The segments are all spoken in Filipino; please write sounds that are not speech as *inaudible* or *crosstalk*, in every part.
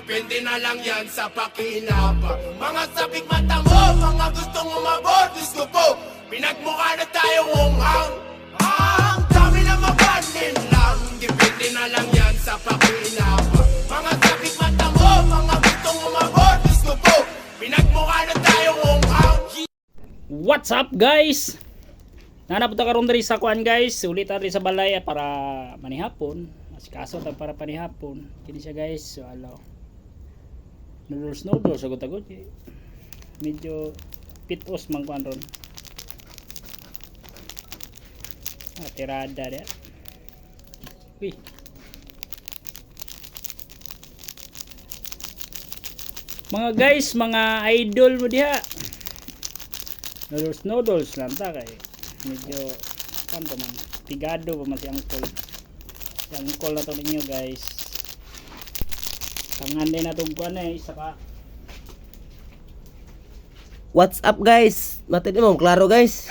Depende na lang yan sa pakinabang Mga sabik mata mo, mga gustong umabot Gusto po, pinagmukha na tayo unghang Ang dami na mabanin lang. Depende na lang yan sa pakinabang Mga sabik mata mo, mga gustong umabot Gusto po, pinagmukha na tayo unghang What's up guys? Nanapunta karon diri sa kuan guys, ulit diri sa balay ah, para manihapon. Mas kaso para panihapon. Kini siya guys, so alaw. Noodles noodles sagot agot. Medyo pitos man kuan ron. Ah, tirada dia. Uy. Mga guys, mga idol mo diha noodles noodles lang ta kay medyo kan pa man tigado pa man si angkol si angkol na to ninyo guys tangan din na itong kuan eh isa ka What's up guys? Matid mo, klaro guys. *laughs*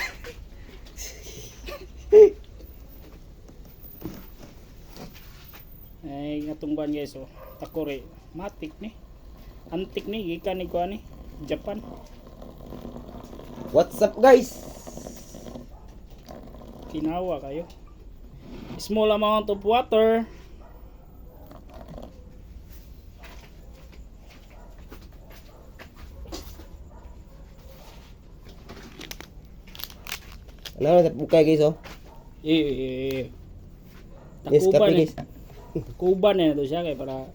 ay natong kuan guys oh. Takore matik ni. Antik ni gikan ni kuan ni. Japan. What's up guys? kinawa kayo. Small amount of water Ano na bukay guys oh? eh eh eh Yes, takuban kape eh guys. Kuban na to siya kay para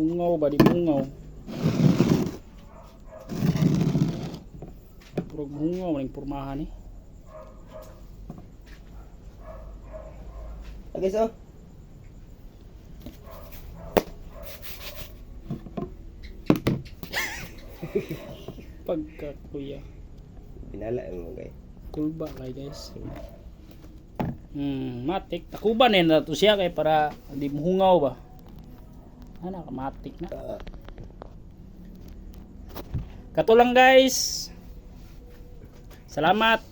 mungaw ba di mungaw. Puro mungaw ning pormahan eh. Ah, guys oh. Pagka kuya. Pinala mo guys. Kulba kay guys. Hmm, matik. Takuban na to siya kay para di mungaw ba. Ana ka matik na. Ah, Kato lang guys. Salamat.